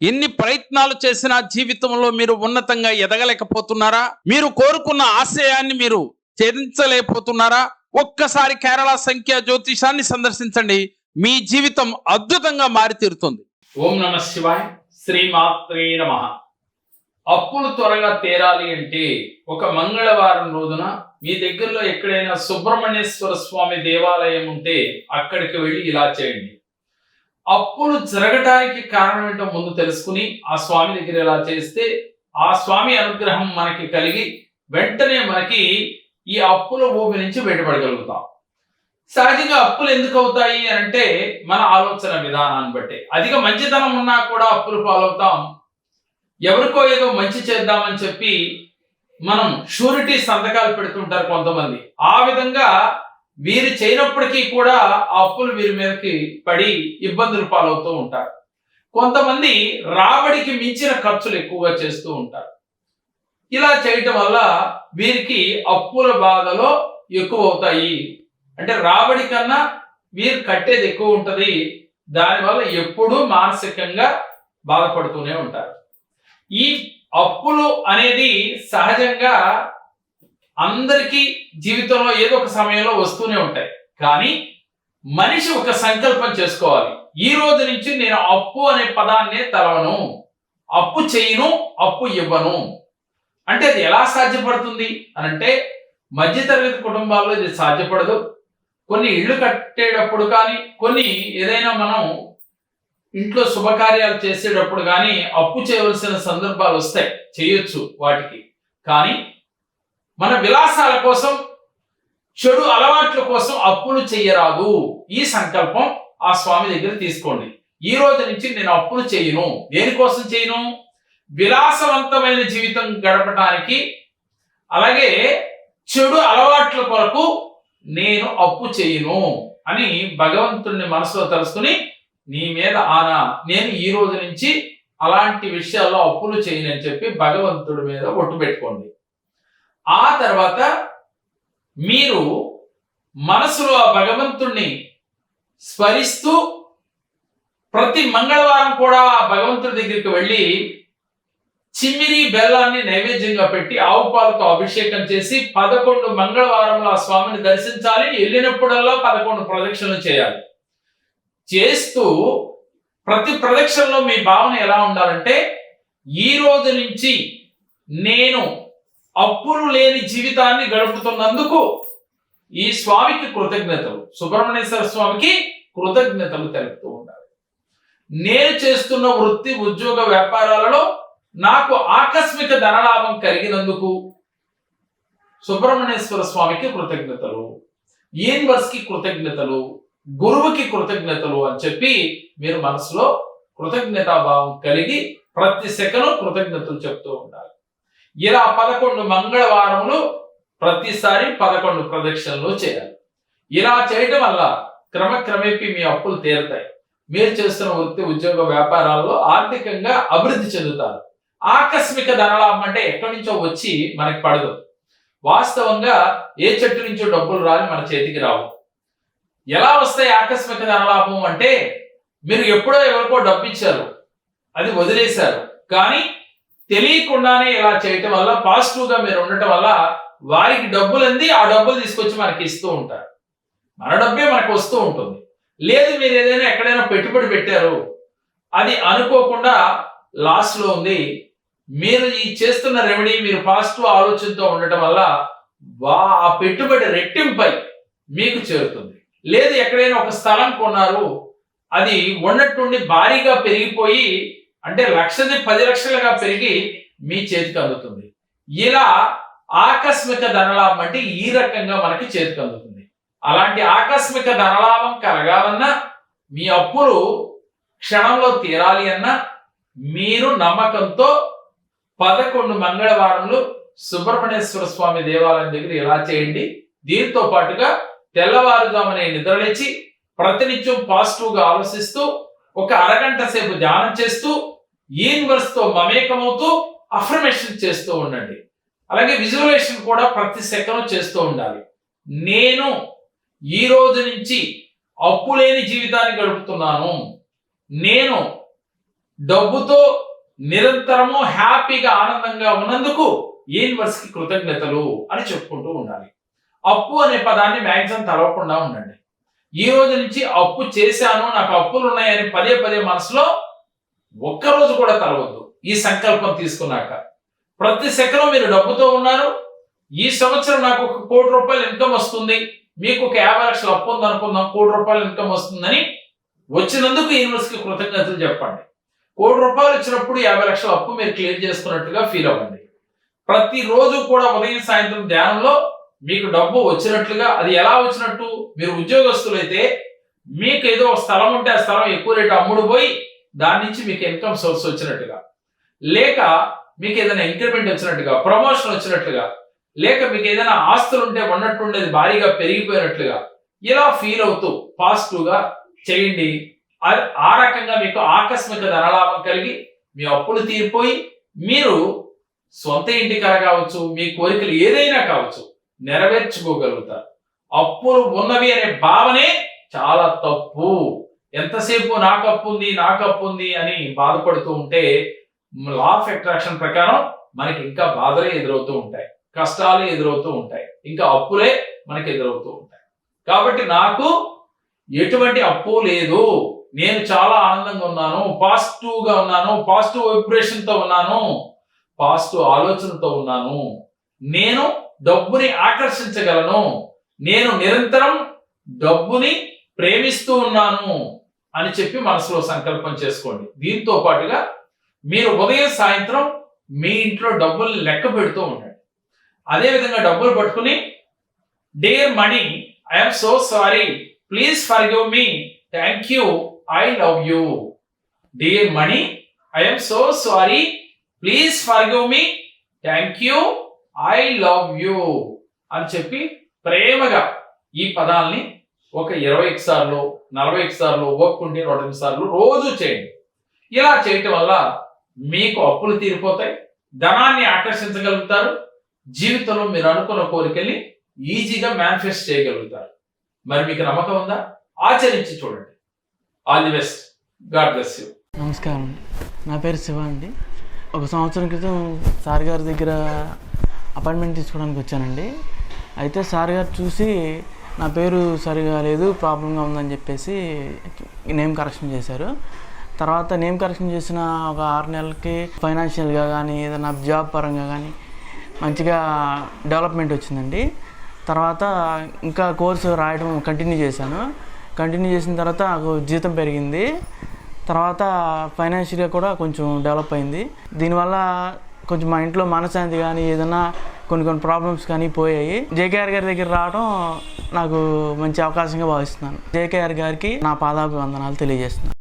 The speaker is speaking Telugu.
ఎన్ని ప్రయత్నాలు చేసినా జీవితంలో మీరు ఉన్నతంగా ఎదగలేకపోతున్నారా? మీరు కోరుకున్న ఆశయాన్ని మీరు ఛేదించలేకపోతున్నారా? ఒక్కసారి కేరళ సంఖ్య జ్యోతిషాన్ని సందర్శించండి. మీ జీవితం అద్భుతంగా మారి తీరుతుంది ఓం నమ శివాయ శ్రీమాత్రే నమ. అప్పులు త్వరగా తీరాలి అంటే ఒక మంగళవారం రోజున మీ దగ్గరలో ఎక్కడైనా సుబ్రహ్మణ్యేశ్వర స్వామి దేవాలయం ఉంటే అక్కడికి వెళ్ళి ఇలా చేయండి. అప్పులు జరగటానికి కారణం ఏంటో ముందు తెలుసుకుని ఆ స్వామి దగ్గర ఇలా చేస్తే ఆ స్వామి అనుగ్రహం మనకి కలిగి వెంటనే మనకి ఈ అప్పుల భూమి నుంచి బయటపడగలుగుతాం. సహజంగా అప్పులు ఎందుకు అవుతాయి అని అంటే మన ఆలోచన విధానాన్ని బట్టి. అధిక మంచితనం ఉన్నా కూడా అప్పులు పాలవుతాం. ఎవరికో ఏదో మంచి చేద్దామని చెప్పి మనం షూరిటీ సంతకాలు పెడుతుంటారు కొంతమంది. ఆ విధంగా వీరు చేయనప్పటికీ కూడా ఆ అప్పులు వీరి మీదకి పడి ఇబ్బందులు పాలవుతూ ఉంటారు. కొంతమంది రాబడికి మించిన ఖర్చులు ఎక్కువగా చేస్తూ ఉంటారు. ఇలా చేయటం వల్ల వీరికి అప్పుల బాధలో ఎక్కువ అవుతాయి. అంటే రాబడి కన్నా వీరు కట్టేది ఎక్కువ ఉంటుంది. దానివల్ల ఎప్పుడూ మానసికంగా బాధపడుతూనే ఉంటారు. ఈ అప్పులు అనేది సహజంగా అందరికీ జీవితంలో ఏదో ఒక సమయంలో వస్తూనే ఉంటాయి. కానీ మనిషి ఒక సంకల్పం చేసుకోవాలి. ఈ రోజు నుంచి నేను అప్పు అనే పదాన్నే తలవను అప్పు చేయను అప్పు ఇవ్వను. అంటే అది ఎలా సాధ్యపడుతుంది? అని అంటే మధ్యతరగతి కుటుంబాల్లో ఇది సాధ్యపడదు. కొన్ని ఇళ్ళు కట్టేటప్పుడు కానీ కొన్ని ఏదైనా మనం ఇంట్లో శుభకార్యాలు చేసేటప్పుడు కానీ అప్పు చేయవలసిన సందర్భాలు వస్తాయి. చేయొచ్చు వాటికి. కానీ మన విలాసాల కోసం చెడు అలవాట్ల కోసం అప్పులు చెయ్యరాదు. ఈ సంకల్పం ఆ స్వామి దగ్గర తీసుకోండి. ఈ రోజు నుంచి నేను అప్పులు చేయను. దేనికోసం చేయను? విలాసవంతమైన జీవితం గడపడానికి అలాగే చెడు అలవాట్ల కొరకు నేను అప్పు చేయను అని భగవంతుడిని మనసులో తలుసుకుని నీ మీద ఆనా నేను ఈ రోజు నుంచి అలాంటి విషయాల్లో అప్పులు చేయను అని చెప్పి భగవంతుడి మీద ఒట్టు పెట్టుకోండి. ఆ తర్వాత మీరు మనసులో ఆ భగవంతుణ్ణి స్మరిస్తూ ప్రతి మంగళవారం కూడా ఆ భగవంతుడి దగ్గరికి వెళ్ళి చిమ్మిరి బెల్లాన్ని నైవేద్యంగా పెట్టి ఆవు పాలతో అభిషేకం చేసి పదకొండు మంగళవారంలో ఆ స్వామిని దర్శించాలి. వెళ్ళినప్పుడల్లా పదకొండు ప్రదక్షిణలు చేయాలి. చేస్తూ ప్రతి ప్రదక్షిణలో మీ భావన ఎలా ఉండాలంటే ఈ రోజు నుంచి నేను అప్పులు లేని జీవితాన్ని గడుపుతున్నందుకు ఈ స్వామికి కృతజ్ఞతలు. సుబ్రహ్మణ్యేశ్వర స్వామికి కృతజ్ఞతలు తెలుపుతూ ఉండాలి. నేను చేస్తున్న వృత్తి ఉద్యోగ వ్యాపారాలలో నాకు ఆకస్మిక ధనలాభం కలిగినందుకు సుబ్రహ్మణ్యేశ్వర స్వామికి కృతజ్ఞతలు యూనివర్స్కి కృతజ్ఞతలు గురువుకి కృతజ్ఞతలు అని చెప్పి మీరు మనసులో కృతజ్ఞతాభావం కలిగి ప్రతి సెకను కృతజ్ఞతలు చెప్తూ ఉండాలి. ఇలా పదకొండు మంగళవారములు ప్రతిసారి పదకొండు ప్రదక్షిణలు చేయాలి. ఇలా చేయటం వల్ల క్రమక్రమేపీ మీ అప్పులు తీరుతాయి. మీరు చేస్తున్న వృత్తి ఉద్యోగ వ్యాపారాల్లో ఆర్థికంగా అభివృద్ధి చెందుతారు. ఆకస్మిక ధనలాభం అంటే ఎక్కడి నుంచో వచ్చి మనకి పడదు. వాస్తవంగా ఏ చెట్టు నుంచో డబ్బులు రాని మన చేతికి రావు. ఎలా వస్తాయి ఆకస్మిక ధనలాభం అంటే మీరు ఎప్పుడో ఎవరికో డబ్బు ఇచ్చారు అది వదిలేశారు. కానీ తెలియకుండానే ఇలా చేయటం వల్ల పాజిటివ్గా మీరు ఉండటం వల్ల వారికి డబ్బులు అంది ఆ డబ్బులు తీసుకొచ్చి మనకి ఇస్తూ ఉంటారు. మన డబ్బే మనకు వస్తూ ఉంటుంది. లేదు మీరు ఏదైనా ఎక్కడైనా పెట్టుబడి పెట్టారు అది అనుకోకుండా లాస్ట్లో ఉంది మీరు ఈ చేస్తున్న రెమెడీ మీరు పాజిటివ్ ఆలోచనతో ఉండటం వల్ల వా ఆ పెట్టుబడి రెట్టింపై మీకు చేరుతుంది. లేదు ఎక్కడైనా ఒక స్థలం కొన్నారు అది ఉన్నట్టుండి భారీగా పెరిగిపోయి అంటే లక్షది పది లక్షలుగా పెరిగి మీ చేతికి అందుతుంది. ఇలా ఆకస్మిక ధనలాభం అంటే ఈ రకంగా మనకి చేతికి అందుతుంది. అలాంటి ఆకస్మిక ధనలాభం కలగాలన్నా మీ అప్పులు క్షణంలో తీరాలి అన్నా మీరు నమ్మకంతో పదకొండు మంగళవారంలో సుబ్రహ్మణ్యేశ్వర స్వామి దేవాలయం దగ్గర ఇలా చేయండి. దీంతో పాటుగా తెల్లవారుజామునే నిద్రలేచి ప్రతినిత్యం పాజిటివ్గా ఆలోచిస్తూ ఒక అరగంట సేపు ధ్యానం చేస్తూ యూనివర్స్తో మమేకమవుతూ అఫర్మేషన్ చేస్తూ ఉండండి. అలాగే విజువలైజేషన్ కూడా ప్రతి సెకండ్ చేస్తూ ఉండాలి. నేను ఈ రోజు నుంచి అప్పు లేని జీవితాన్ని గడుపుతున్నాను. నేను డబ్బుతో నిరంతరము హ్యాపీగా ఆనందంగా ఉన్నందుకు యూనివర్స్కి కృతజ్ఞతలు అని చెప్పుకుంటూ ఉండాలి. అప్పు అనే పదాన్ని మ్యాక్సిమం తలవకుండా ఉండండి. ఈ రోజు నుంచి అప్పు చేశాను నాకు అప్పులు ఉన్నాయని పదే పదే మనసులో ఒక్కరోజు కూడా తలవద్దు. ఈ సంకల్పం తీసుకున్నాక. ప్రతి సెకను మీరు డబ్బుతో ఉన్నారు. ఈ సంవత్సరం నాకు ఒక కోటి రూపాయలు ఇన్కమ్ వస్తుంది. మీకు ఒక యాభై లక్షలు అప్పు ఉంది అనుకుందాం. కోటి రూపాయలు ఇన్కమ్ వస్తుందని వచ్చినందుకు యూనివర్సిటీకి కృతజ్ఞతలు చెప్పండి. కోటి రూపాయలు వచ్చినప్పుడు యాభై లక్షల అప్పు మీరు క్లియర్ చేసుకున్నట్టుగా ఫీల్ అవ్వండి. ప్రతిరోజు కూడా ఉదయం సాయంత్రం ధ్యానంలో మీకు డబ్బు వచ్చినట్లుగా అది ఎలా వచ్చినట్టు మీరు ఉద్యోగస్తులైతే మీకు ఏదో ఒక స్థలం ఉంటే ఆ స్థలం ఎక్కువ రేటు అమ్ముడు పోయి దాని నుంచి మీకు ఇన్కమ్ సోర్స్ వచ్చినట్టుగా. లేక మీకు ఏదైనా ఇంక్రిమెంట్ వచ్చినట్టుగా ప్రమోషన్ వచ్చినట్లుగా లేక మీకు ఏదైనా ఆస్తులు ఉంటే ఉన్నట్టుండేది భారీగా పెరిగిపోయినట్లుగా ఇలా ఫీల్ అవుతూ పాజిటివ్గా చేయండి. ఆ- రకంగా మీకు ఆకస్మిక ధనలాభం కలిగి మీ అప్పులు తీరిపోయి మీరు సొంత ఇంటి కర కావచ్చు మీ కోరికలు ఏదైనా కావచ్చు నెరవేర్చుకోగలుగుతారు. అప్పులు ఉన్నవి అనే భావనే చాలా తప్పు. ఎంతసేపు నాకు అప్పు ఉంది నాకు అప్పు ఉంది అని బాధపడుతూ ఉంటే లా ఆఫ్ అట్రాక్షన్ ప్రకారం మనకి ఇంకా బాధలే ఎదురవుతూ ఉంటాయి. కష్టాలు ఎదురవుతూ ఉంటాయి. ఇంకా అప్పులే మనకి ఎదురవుతూ ఉంటాయి. కాబట్టి నాకు ఎటువంటి అప్పు లేదు. నేను చాలా ఆనందంగా ఉన్నాను. పాజిటివ్గా ఉన్నాను. పాజిటివ్ వైబ్రేషన్తో ఉన్నాను. పాజిటివ్ ఆలోచనతో ఉన్నాను. నేను డబ్బుని ఆకర్షించగలను. నేను నిరంతరం డబ్బుని ప్రేమిస్తూ ఉన్నాను అని చెప్పి మనసులో సంకల్పం చేసుకోండి. దీంతో పాటుగా మీరు ఉదయం సాయంత్రం మీ ఇంట్లో డబ్బులు లెక్క పెడుతూ ఉండండి. అదేవిధంగా డబ్బులు పట్టుకుని dear money I'm so sorry please forgive me thank you I love you dear money I'm so sorry please forgive me thank you I love you అని చెప్పి ప్రేమగా ఈ పదాల్ని ఒక ఇరవై సార్లు నలభై సార్లు ఒక్కుంటే రెండు సార్లు రోజు చేయండి. ఇలా చేయటం వల్ల మీకు అప్పులు తీరిపోతాయి ధనాన్ని ఆకర్షించగలుగుతారు జీవితంలో మీరు అనుకున్న కోరికల్ని ఈజీగా మేనిఫెస్ట్ చేయగలుగుతారు. మరి మీకు నమ్మకం ఉందా? ఆచరించి చూడండి. All the best God bless you నమస్కారం. అండి నా పేరు శివ అండి. ఒక సంవత్సరం క్రితం సార్ గారి దగ్గర అపాయింట్మెంట్ తీసుకోవడానికి వచ్చానండి. అయితే సార్ గారు చూసి నా పేరు సరిగా లేదు ప్రాబ్లంగా ఉందని చెప్పేసి నేమ్ కరెక్షన్ చేశారు. తర్వాత నేమ్ కరెక్షన్ చేసిన ఒక ఆరు నెలలకి ఫైనాన్షియల్గా కానీ ఏదైనా జాబ్ పరంగా కానీ మంచిగా డెవలప్మెంట్ వచ్చిందండి. తర్వాత ఇంకా కోర్సు రాయడం కంటిన్యూ చేశాను. కంటిన్యూ చేసిన తర్వాత నాకు జీతం పెరిగింది. తర్వాత ఫైనాన్షియల్గా కూడా కొంచెం డెవలప్ అయింది. దీనివల్ల కొంచెం మా ఇంట్లో మనశ్శాంతి కానీ ఏదైనా కొన్ని కొన్ని ప్రాబ్లమ్స్ కానీ పోయాయి. జేకేఆర్ గారి దగ్గర రావడం నాకు మంచి అవకాశంగా భావిస్తున్నాను. జేకేఆర్ గారికి నా పాదాభివందనాలు తెలియజేస్తున్నాను.